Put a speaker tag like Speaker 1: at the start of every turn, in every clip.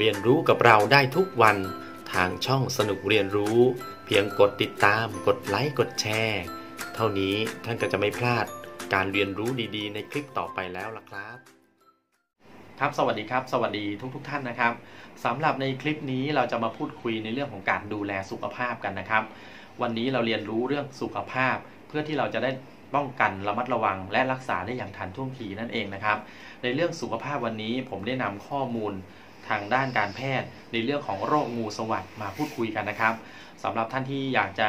Speaker 1: เรียนรู้กับเราได้ทุกวัน ทางช่องสนุกเรียนรู้ เพียงกดติดตาม กดไลค์ กดแชร์ เท่านี้ท่านก็จะไม่พลาดการเรียนรู้ดีๆ ในคลิปต่อไปแล้วล่ะครับ ครับสวัสดีครับ สวัสดีทุกๆทท่านนะครับสำหรับในคลิปนี้เราจะมาพูดคุยในเรื่องของการดูแลสุขภาพกันนะครับ วันนี้เราเรียนรู้เรื่องสุขภาพ เพื่อที่เราจะได้ป้องกันระมัดระวัง และรักษาได้อย่างทันท่วงทีนั่นเองนะครับ ในเรื่องสุขภาพวันนี้ผมได้นำข้อมูล ทางด้านการแพทย์ในเรื่องของโรคงูสวัสดมาพูดคุยกันนะครับสำหรับท่านที่อยากจะ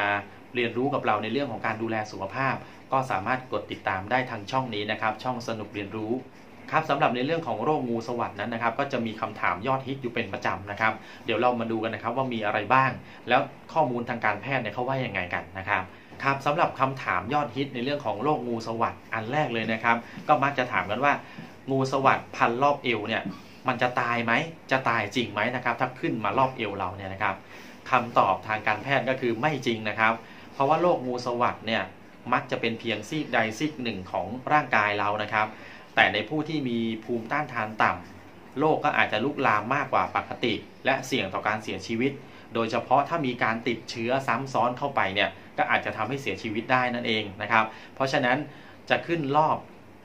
Speaker 1: เรียนรู้กับเราในเรื่องของการดูแลสุขภาพ ก็สามารถกดติดตามได้ทางช่องนี้นะครับ ช่องสนุกเรียนรู้ครับสำหรับในเรื่องของโรคงูสวัสดนั้นนะครับ ก็จะมีคำถามยอดฮิตอยู่เป็นประจำนะครับ เดี๋ยวเรามาดูกันนะครับว่ามีอะไรบ้าง แล้วข้อมูลทางการแพทย์เนี่ยเขาว่ายังไงกันนะครับครับสำหรับคำถามยอดฮิตในเรื่องของโรคงูสวัสดอันแรกเลยนะครับ ก็มักจะถามกันว่า งูสวัสดพันรอบเอวเนี่ย มันจะตายไหมจะตายจริงไหมนะครับ ถ้าขึ้นมารอบเอวเราเนี่ยนะครับคำตอบทางการแพทย์ก็คือไม่จริงนะครับ เพราะว่าโรคงูสวัสด์เนี่ยมักจะเป็นเพียงซีกใดซีกหนึ่งของร่างกายเรานะครับ แต่ในผู้ที่มีภูมิต้านทานต่ำโรคก็อาจจะลุกลามมากกว่าปกติ และเสี่ยงต่อการเสียชีวิต โดยเฉพาะถ้ามีการติดเชื้อซ้ำซ้อนเข้าไปเนี่ยก็อาจจะทำให้เสียชีวิตได้นั่นเองนะครับ เพราะฉะนั้นจะขึ้นรอบ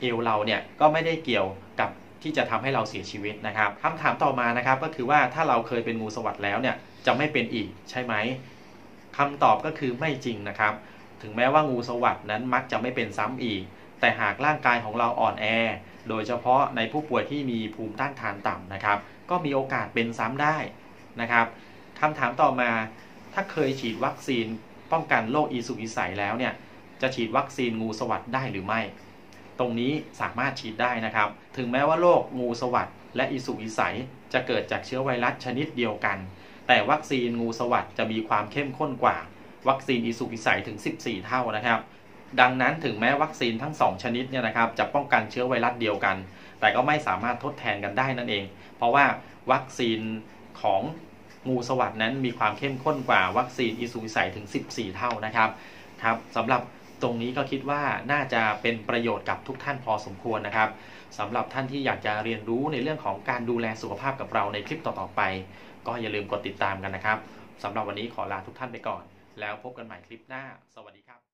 Speaker 1: เอวเราเนี่ยก็ไม่ได้เกี่ยวกับ ที่จะทำให้เราเสียชีวิตนะครับคำถามต่อมานะครับก็คือว่าถ้าเราเคยเป็นงูสวัสด์แล้วเนี่ยจะไม่เป็นอีกใช่ไหมคำตอบก็คือไม่จริงนะครับ ถึงแม้ว่างูสวัสด์นั้นมักจะไม่เป็นซ้ำอีก แต่หากร่างกายของเราอ่อนแอ โดยเฉพาะในผู้ป่วยที่มีภูมิต้านทานต่ำนะครับ ก็มีโอกาสเป็นซ้ำได้นะครับคำถามต่อมาถ้าเคยฉีดวัคซีนป้องกันโรคอีสุกอีใสแล้วเนี่ยจะฉีดวัคซีนงูสวัสด์ได้หรือไม่ ตรงนี้สามารถฉีดได้นะครับ ถึงแม้ว่าโรคงูสวัสด์และอิสุอิสัยจะเกิดจากเชื้อไวรัสชนิดเดียวกัน แต่วัคซีนงูสวัสด์จะมีความเข้มข้นกว่า วัคซีนอิสุอิสัยถึง 14 เท่านะครับ ดังนั้นถึงแม้วัคซีนทั้ง 2 ชนิดเนี่ยนะครับจะป้องกันเชื้อไวรัสเดียวกัน แต่ก็ไม่สามารถทดแทนกันได้นั่นเอง เพราะว่าวัคซีนของงูสวัสด์นั้นมีความเข้มข้นกว่าวัคซีนอิสุอิสัยถึง 14 เท่านะครับครับสำหรับ ตรงนี้ก็คิดว่าน่าจะเป็นประโยชน์กับทุกท่านพอสมควรนะครับสำหรับท่านที่อยากจะเรียนรู้ในเรื่องของการดูแลสุขภาพกับเราในคลิปต่อๆไป ก็อย่าลืมกดติดตามกันนะครับสำหรับวันนี้ขอลาทุกท่านไปก่อน แล้วพบกันใหม่คลิปหน้า สวัสดีครับ